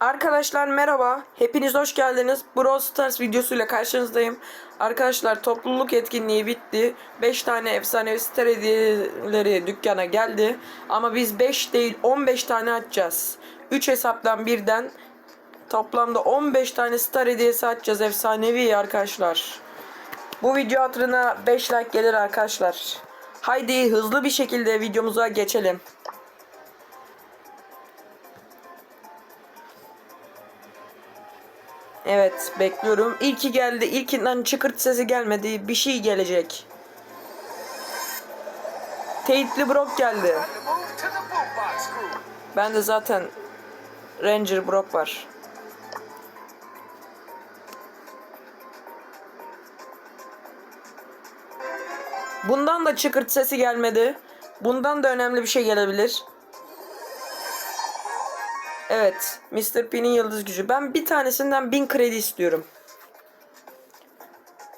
Arkadaşlar merhaba. Hepiniz hoş geldiniz. Brawl Stars videosuyla karşınızdayım. Arkadaşlar topluluk etkinliği bitti. 5 tane efsanevi star hediyeleri dükkana geldi. Ama biz 5 değil 15 tane açacağız. 3 hesaptan birden toplamda 15 tane star hediyesi açacağız efsanevi arkadaşlar. Bu video hatırına 5 like gelir arkadaşlar. Haydi hızlı bir şekilde videomuza geçelim. Evet bekliyorum. İlki geldi. İlkinden çıkırt sesi gelmedi. Bir şey gelecek. Teyitli Brock geldi. Ben de zaten Ranger Brock var. Bundan da çıkırt sesi gelmedi. Bundan da önemli bir şey gelebilir. Evet. Mr. P'nin yıldız gücü. Ben bir tanesinden 1000 kredi istiyorum.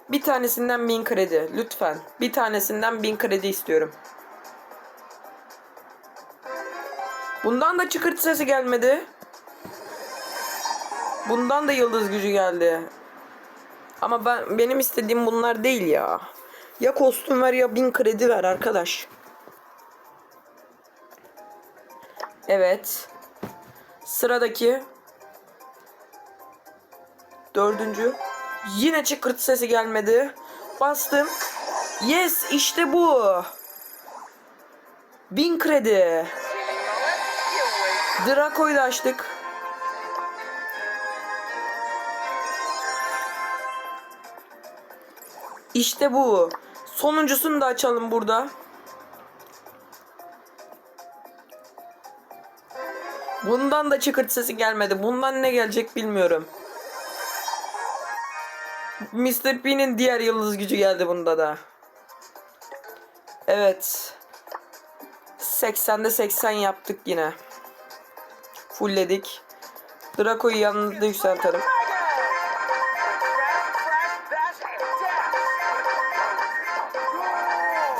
Bir tanesinden 1000 kredi. Lütfen. Bir tanesinden 1000 kredi istiyorum. Bundan da çıkırt sesi gelmedi. Bundan da yıldız gücü geldi. Ama ben benim istediğim bunlar değil ya. Ya kostüm ver ya 1000 kredi ver arkadaş. Evet. Sıradaki dördüncü. Yine çıkırt sesi gelmedi. Bastım. Yes işte bu. Bin kredi. Draco'yu da açtık. İşte bu. Sonuncusunu da açalım burada. Bundan da çıkırt sesi gelmedi. Bundan ne gelecek bilmiyorum. Mr. P'nin diğer yıldız gücü geldi bunda da. Evet. 80'de 80 yaptık yine. Fullledik. Draco'yu yanında yükseltelim.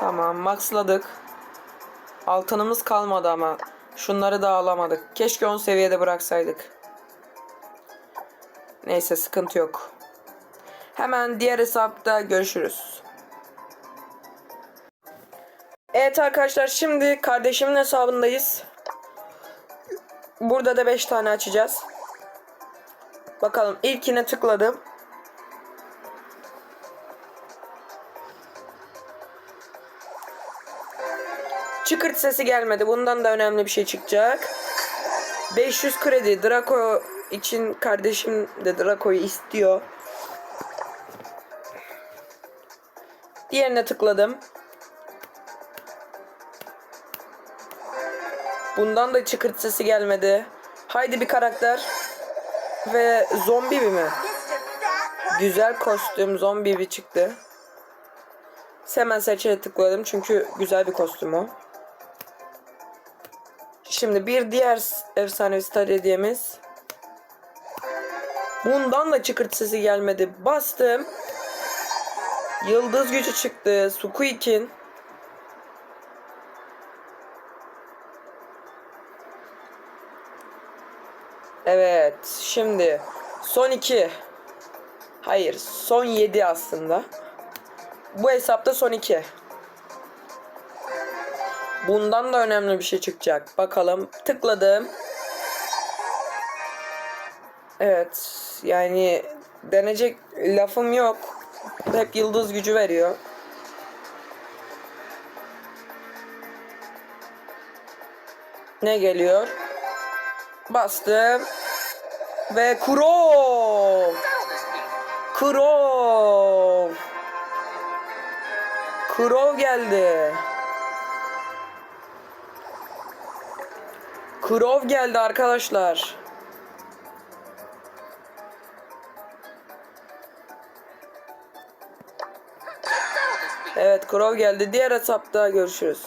Tamam maxladık. Altınımız kalmadı ama. Şunları da alamadık. Keşke 10 seviyede bıraksaydık. Neyse sıkıntı yok. Hemen diğer hesapta görüşürüz. Evet arkadaşlar şimdi kardeşimin hesabındayız. Burada da 5 tane açacağız. Bakalım ilkine tıkladım. Çıkırt sesi gelmedi. Bundan da önemli bir şey çıkacak. 500 kredi. Draco için kardeşim de Draco'yu istiyor. Diğerine tıkladım. Bundan da çıkırt sesi gelmedi. Haydi bir karakter. Ve zombi mi? Güzel kostüm zombi bir çıktı. Hemen seçe tıkladım çünkü güzel bir kostüm o. Şimdi bir diğer efsanevi star hediyemiz. Bundan da çıkırt sesi gelmedi. Bastım. Yıldız gücü çıktı. Sukuikin. Evet. Şimdi son iki. Hayır. Son yedi aslında. Bu hesapta son iki. Bundan da önemli bir şey çıkacak. Bakalım. Tıkladım. Evet. Yani denecek lafım yok. Hep yıldız gücü veriyor. Ne geliyor? Bastım. Ve Kurov. Kurov. Kurov geldi. Kurov geldi arkadaşlar. Evet Kurov geldi. Diğer hesapta görüşürüz.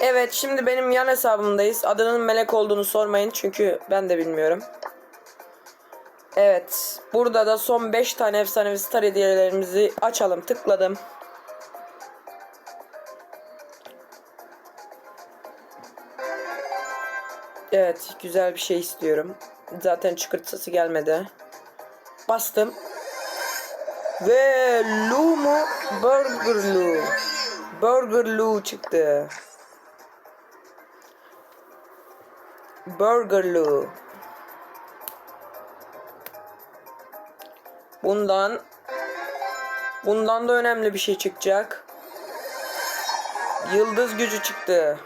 Evet şimdi benim yan hesabımdayız. Adının Melek olduğunu sormayın çünkü ben de bilmiyorum. Evet. Burada da son 5 tane efsanevi star hediyelerimizi açalım. Tıkladım. Evet güzel bir şey istiyorum. Zaten çıkırtısı gelmedi. Bastım. Ve Lu mu? Burger Lu. Burger Lu çıktı. Burger Lu. Bundan bundan da önemli bir şey çıkacak. Yıldız gücü çıktı.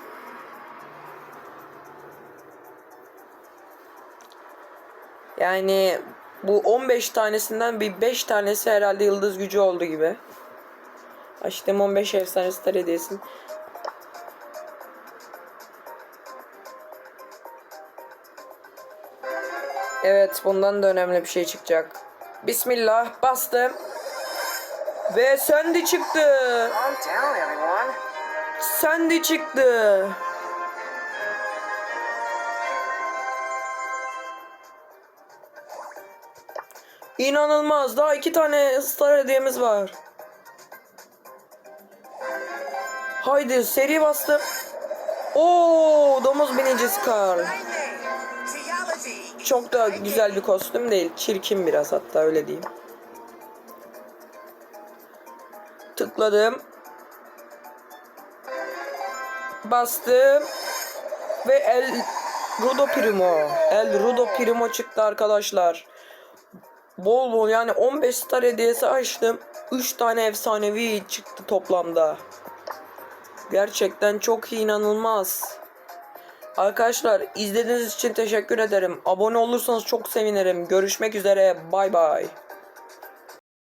Yani bu 15 tanesinden bir 5 tanesi herhalde yıldız gücü oldu gibi. Açtım 15 efsane star hediyesi. Evet bundan da önemli bir şey çıkacak. Bismillah bastım. Ve Sandy çıktı. Sandy çıktı. İnanılmaz. Daha iki tane star hediyemiz var. Haydi seri bastım. Oo, domuz binicisi Carl. Çok da güzel bir kostüm değil. Çirkin biraz hatta öyle diyeyim. Tıkladım. Bastım. Ve El Rudo Primo. El Rudo Primo çıktı arkadaşlar. Bol bol yani 15 star hediyesi açtım. 3 tane efsanevi çıktı toplamda. Gerçekten çok inanılmaz. Arkadaşlar izlediğiniz için teşekkür ederim. Abone olursanız çok sevinirim. Görüşmek üzere. Bay bay.